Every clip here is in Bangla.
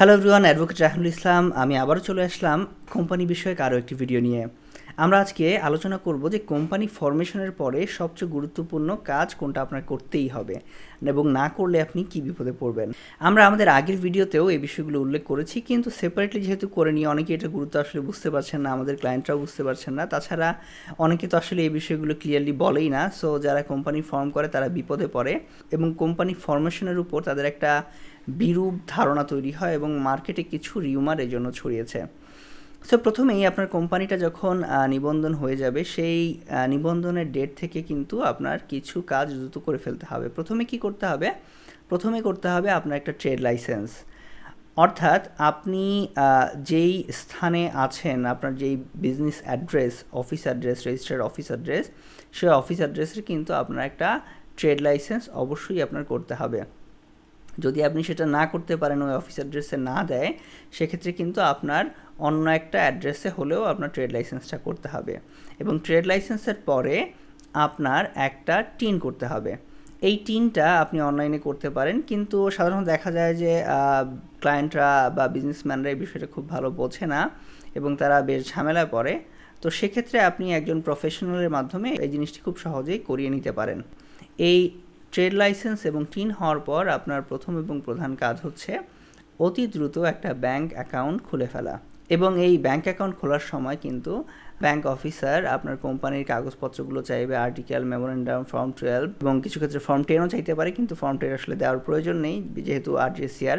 Hello everyone advocate Rahul Islam আমি আবারও চলে আসলাম কোম্পানি বিষয়ক আরও একটি ভিডিও নিয়ে। আমরা আজকে আলোচনা করব যে কোম্পানি ফরমেশনের পরে সবচেয়ে গুরুত্বপূর্ণ কাজ কোনটা আপনার করতেই হবে এবং না করলে আপনি কি বিপদে পড়বেন। আমরা আমাদের আগের ভিডিওতেও এই বিষয়গুলো উল্লেখ করেছি, কিন্তু সেপারেটলি যেহেতু করে নিয়ে অনেকে এটা গুরুত্ব আসলে বুঝতে পারছেন না, আমাদের ক্লায়েন্টরাও বুঝতে পারছেন না। তাছাড়া অনেকে তো আসলে এই বিষয়গুলো ক্লিয়ারলি বলেই না সো যারা কোম্পানি ফর্ম করে তারা বিপদে পড়ে এবং কোম্পানি ফরমেশনের উপর তাদের একটা বিরূপ ধারণা তৈরি হয় এবং মার্কেটে কিছু রিউমার এই জন্য ছড়িয়েছে। সো প্রথমেই আপনার কোম্পানিটা যখন নিবন্ধন হয়ে যাবে, সেই নিবন্ধনের ডেট থেকে কিন্তু আপনার কিছু কাজ দ্রুত করে ফেলতে হবে। প্রথমে কি করতে হবে? প্রথমে করতে হবে আপনার একটা ট্রেড লাইসেন্স অর্থাৎ আপনি যেই স্থানে আছেন, আপনার যেই business address office address registered office address সেই অফিস অ্যাড্রেসের কিন্তু আপনার একটা ট্রেড লাইসেন্স অবশ্যই আপনার করতে হবে। যদি আপনি সেটা না করতে পারেন, ওই অফিস অ্যাড্রেসে না দেয়, সেক্ষেত্রে কিন্তু আপনার অন্য একটা অ্যাড্রেসে হলেও আপনার ট্রেড লাইসেন্সটা করতে হবে। এবং ট্রেড লাইসেন্সের পরে আপনার একটা টিন করতে হবে। এই টিনটা আপনি অনলাইনে করতে পারেন, কিন্তু সাধারণত দেখা যায় যে ক্লায়েন্টরা বা বিজনেসম্যানরা এই বিষয়টা খুব ভালো বোঝে না এবং তারা বেশ ঝামেলায় পড়ে। তো সেক্ষেত্রে আপনি একজন প্রফেশনালের মাধ্যমে এই জিনিসটি খুব সহজেই করিয়ে নিতে পারেন। এই ট্রেড লাইসেন্স এবং টিন হওয়ার পর আপনার প্রথম এবং প্রধান কাজ হচ্ছে অতি দ্রুত একটা ব্যাংক অ্যাকাউন্ট খুলে ফেলা। এবং এই ব্যাংক অ্যাকাউন্ট খোলার সময় কিন্তু ব্যাংক অফিসার আপনার কোম্পানির কাগজপত্রগুলো চাইবে আর্টিকেল মেমোরেন্ডাম ফর্ম টুয়েলভ এবং কিছু ক্ষেত্রে ফর্ম টেনও চাইতে পারে, কিন্তু ফর্ম টেন আসলে দেওয়ার প্রয়োজন নেই, যেহেতু আরজিএসিআর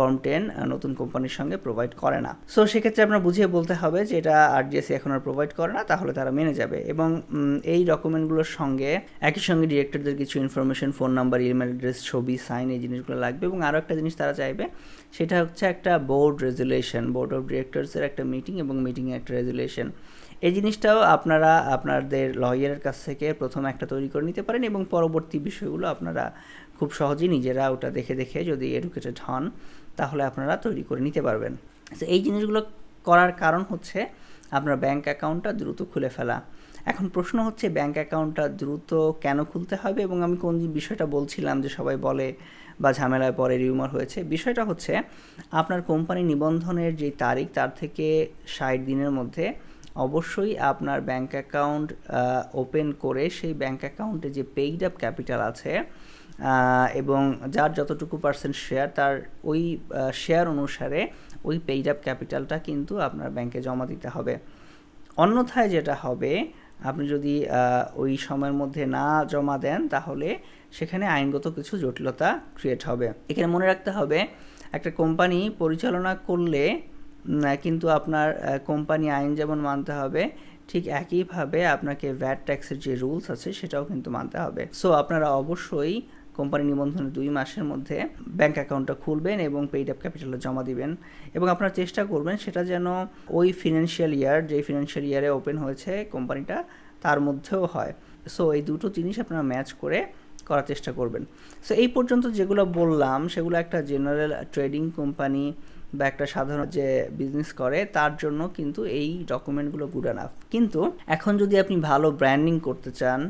ফর্ম টেন নতুন কোম্পানির সঙ্গে প্রোভাইড করে না। সো সেক্ষেত্রে আপনার বুঝিয়ে বলতে হবে যে এটা আরজিএসি এখন আর প্রোভাইড করে না, তাহলে তারা মেনে যাবে। এবং এই ডকুমেন্টগুলোর সঙ্গে একই সঙ্গে ডিরেক্টরদের কিছু information phone number email address ছবি সাইন এই জিনিসগুলো লাগবে। এবং আরও একটা জিনিস তারা চাইবে, সেটা হচ্ছে একটা বোর্ড রেজুলেশন বোর্ড অফ ডিরেক্টরসের একটা মিটিং এবং মিটিংয়ে একটা রেজুলেশন এই জিনিসটাও আপনারা আপনাদের লয়ারের কাছ থেকে প্রথম একটা তৈরি করে নিতে পারেন এবং পরবর্তী বিষয়গুলো আপনারা খুব সহজেই নিজেরা ওটা দেখে দেখে যদি এডুকেটেড হন। তাহলে আপনারা তৈরি করে নিতে পারবেন। তো এই জিনিসগুলো করার কারণ হচ্ছে আপনার ব্যাংক অ্যাকাউন্টটা দ্রুত খুলে ফেলা। এখন প্রশ্ন হচ্ছে ব্যাংক অ্যাকাউন্টটা দ্রুত কেন খুলতে হবে? এবং আমি কোন বিষয়টা বলছিলাম যে সবাই বলে বা ঝামেলায় পরে রিউমার হয়েছে। বিষয়টা হচ্ছে, আপনার কোম্পানি নিবন্ধনের যে তারিখ, তার থেকে ষাট দিনের মধ্যে অবশ্যই আপনার ব্যাংক অ্যাকাউন্ট ওপেন করে সেই ব্যাংক অ্যাকাউন্টে যে পেইড আপ ক্যাপিটাল আছে এবং যার যতটুকু পার্সেন্ট শেয়ার তার ওই শেয়ার অনুসারে ওই পেইড আপ ক্যাপিটালটা কিন্তু আপনার ব্যাংকে জমা দিতে হবে। অন্যথায় যেটা হবে, আপনি যদি ওই সময়ের মধ্যে না জমা দেন, তাহলে সেখানে আইনগত কিছু জটিলতা ক্রিয়েট হবে। এখানে মনে রাখতে হবে, একটা কোম্পানি পরিচালনা করলে কিন্তু আপনার কোম্পানি আইন যেমন মানতে হবে, ঠিক একইভাবে আপনাকে ভ্যাট ট্যাক্সের যে রুলস আছে, সেটাও কিন্তু মানতে হবে। সো আপনারা অবশ্যই কোম্পানি নিবন্ধনের দুই মাসের মধ্যে ব্যাংক অ্যাকাউন্টটা খুলবেন এবং পেইড আপ ক্যাপিটালে জমা দিবেন। এবং আপনারা চেষ্টা করবেন সেটা যেন ওই ফিনান্সিয়াল ইয়ার যেই ফিনান্সিয়াল ইয়ারে ওপেন হয়েছে কোম্পানিটা, তার মধ্যেও হয়। সো এই দুটো জিনিস আপনারা ম্যাচ করে করার চেষ্টা করবেন। সো এই পর্যন্ত যেগুলো বললাম, সেগুলো একটা জেনারেল ট্রেডিং কোম্পানি বা একটা সাধারণ যে বিজনেস করে, তার জন্য কিন্তু এই ডকুমেন্টগুলো গুড আনাফ কিন্তু এখন যদি আপনি ভালো ব্র্যান্ডিং করতে চান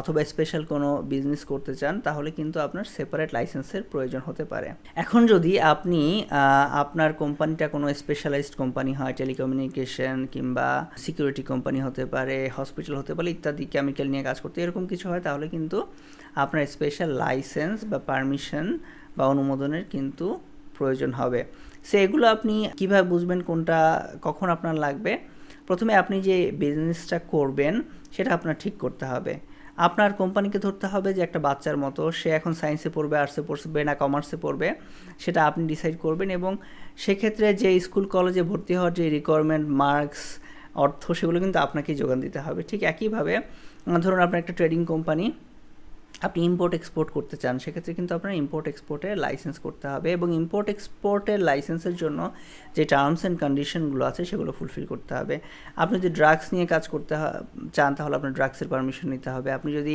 অথবা স্পেশাল কোনো বিজনেস করতে চান, তাহলে কিন্তু আপনার সেপারেট লাইসেন্সের প্রয়োজন হতে পারে। এখন যদি আপনি আপনার কোম্পানিটা কোনো স্পেশালাইজড কোম্পানি হয় টেলিকমিউনিকেশন কিংবা সিকিউরিটি কোম্পানি হতে পারে হসপিটাল হতে পারে, ইত্যাদি কেমিক্যাল নিয়ে কাজ করতে এরকম কিছু হয়, তাহলে কিন্তু আপনার স্পেশাল লাইসেন্স বা পারমিশন বা অনুমোদনের কিন্তু প্রয়োজন হবে। সে এগুলো আপনি কীভাবে বুঝবেন কোনটা, কখন আপনার লাগবে? প্রথমে আপনি যে বিজনেসটা করবেন, সেটা আপনার ঠিক করতে হবে। আপনার কোম্পানিকে ধরতে হবে যে একটা বাচ্চার মতো। সে এখন সায়েন্সে পড়বে আর্টসে পড়বে না কমার্সে পড়বে। সেটা আপনি ডিসাইড করবেন এবং সেক্ষেত্রে যে স্কুল কলেজে ভর্তি হওয়ার যে রিকোয়ারমেন্ট মার্কস অর্থ, সেগুলো কিন্তু আপনাকেই যোগান দিতে হবে। ঠিক একইভাবে ধরুন আপনার একটা ট্রেডিং কোম্পানি আপনি ইম্পোর্ট এক্সপোর্ট করতে চান, সেক্ষেত্রে কিন্তু আপনার ইম্পোর্ট এক্সপোর্টের লাইসেন্স করতে হবে এবং ইম্পোর্ট এক্সপোর্টের লাইসেন্সের জন্য যে টার্মস অ্যান্ড কন্ডিশনগুলো আছে সেগুলো ফুলফিল করতে হবে। আপনি যদি ড্রাগস নিয়ে কাজ করতে চান তাহলে আপনার ড্রাগসের পারমিশন নিতে হবে। আপনি যদি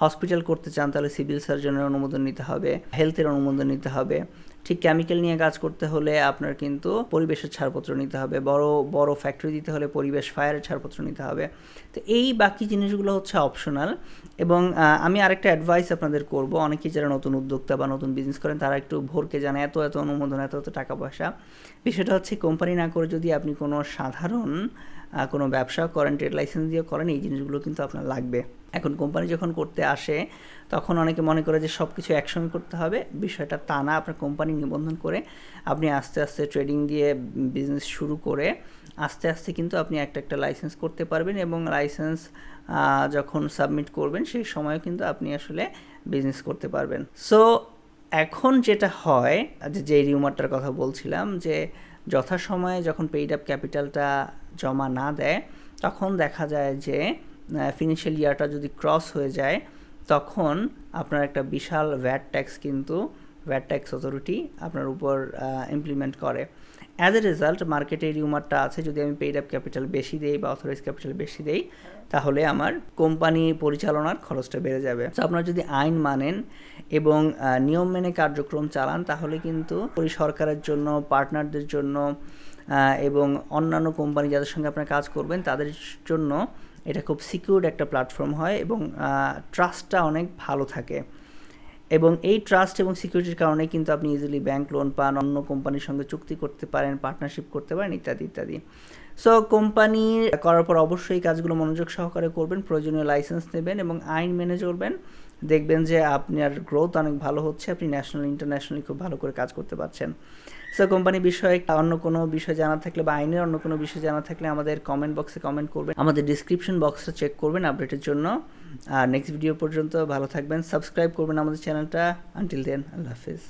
হসপিটাল করতে চান তাহলে সিভিল সার্জনের অনুমোদন নিতে হবে হেলথের অনুমোদন নিতে হবে। ঠিক কেমিক্যাল নিয়ে কাজ করতে হলে আপনার কিন্তু পরিবেশের ছাড়পত্র নিতে হবে, বড় বড় ফ্যাক্টরি দিতে হলে পরিবেশ ফায়ারের ছাড়পত্র নিতে হবে। তো এই বাকি জিনিসগুলো হচ্ছে অপশনাল এবং আমি আরেকটা অ্যাডভাইস আপনাদের করব। অনেকেই যারা নতুন উদ্যোক্তা বা নতুন বিজনেস করেন, তারা একটু ভোরকে জানে এত এত অনুমোদন, এত এত টাকা পয়সা। বিষয়টা হচ্ছে কোম্পানি না করে যদি আপনি কোনো সাধারণ কোনো ব্যবসা করেন ট্রেড লাইসেন্স দিয়ে করেন, এই জিনিসগুলো কিন্তু আপনার লাগবে। এখন কোম্পানি যখন করতে আসে, তখন অনেকে মনে করে যে সব কিছু একসঙ্গে করতে হবে। বিষয়টা তা না, আপনার কোম্পানি নিবন্ধন করে আপনি আস্তে আস্তে ট্রেডিং দিয়ে বিজনেস শুরু করে আস্তে আস্তে কিন্তু আপনি একটা একটা লাইসেন্স করতে পারবেন এবং লাইসেন্স যখন সাবমিট করবেন সেই সময়ও কিন্তু আপনি আসলে বিজনেস করতে পারবেন। সো এখন যেটা হয়, যে রিউমারটার কথা বলছিলাম যে, যথাসময়ে যখন পেইড আপ ক্যাপিটালটা জমা না দেয়, তখন দেখা যায় যে ফিনান্সিয়াল ইয়ারটা যদি ক্রস হয়ে যায়, তখন আপনার একটা বিশাল ভ্যাট ট্যাক্স কিন্তু ভ্যাট ট্যাক্স অথরিটি আপনার উপর ইমপ্লিমেন্ট করে। অ্যাজ এ রেজাল্ট মার্কেটে রিউমারটা আছে, যদি আমি পেইড আপ ক্যাপিটাল বেশি দেই বা অথরাইজ ক্যাপিটাল বেশি দেই, তাহলে আমার কোম্পানি পরিচালনার খরচটা বেড়ে যাবে। তো আপনারা যদি আইন মানেন এবং নিয়ম মেনে কার্যক্রম চালান, তাহলে কিন্তু ওই সরকারের জন্য পার্টনারদের জন্য এবং অন্যান্য কোম্পানি যাদের সঙ্গে আপনারা কাজ করবেন, তাদের জন্য এটা খুব সিকিউরড একটা প্ল্যাটফর্ম হয় এবং ট্রাস্টটা অনেক ভালো থাকে। এবং এই ট্রাস্ট এবং সিকিউরিটির কারণে কিন্তু আপনি ইজিলি ব্যাংক লোন পান, অন্য কোম্পানির সঙ্গে চুক্তি করতে পারেন পার্টনারশিপ করতে পারেন, ইত্যাদি ইত্যাদি। সো কোম্পানি করার পর অবশ্যই কাজগুলো মনোযোগ সহকারে করবেন, প্রয়োজনীয় লাইসেন্স নেবেন এবং আইন মেনে চলবেন। দেখবেন যে আপনার গ্রোথ অনেক ভালো হচ্ছে, আপনি ন্যাশনাল ইন্টারন্যাশনালি খুব ভালো করে কাজ করতে পারছেন। সো কোম্পানি বিষয়ে অন্য কোনো বিষয় জানা থাকলে বা আইনের অন্য কোনো বিষয় জানা থাকলে আমাদের কমেন্ট বক্সে কমেন্ট করবেন। আমাদের ডিসক্রিপশন বক্সটা চেক করবেন আপডেটের জন্য। আর নেক্সট ভিডিও পর্যন্ত ভালো থাকবেন সাবস্ক্রাইব করবেন আমাদের চ্যানেলটা আনটিল দেন আল্লাহ হাফিজ।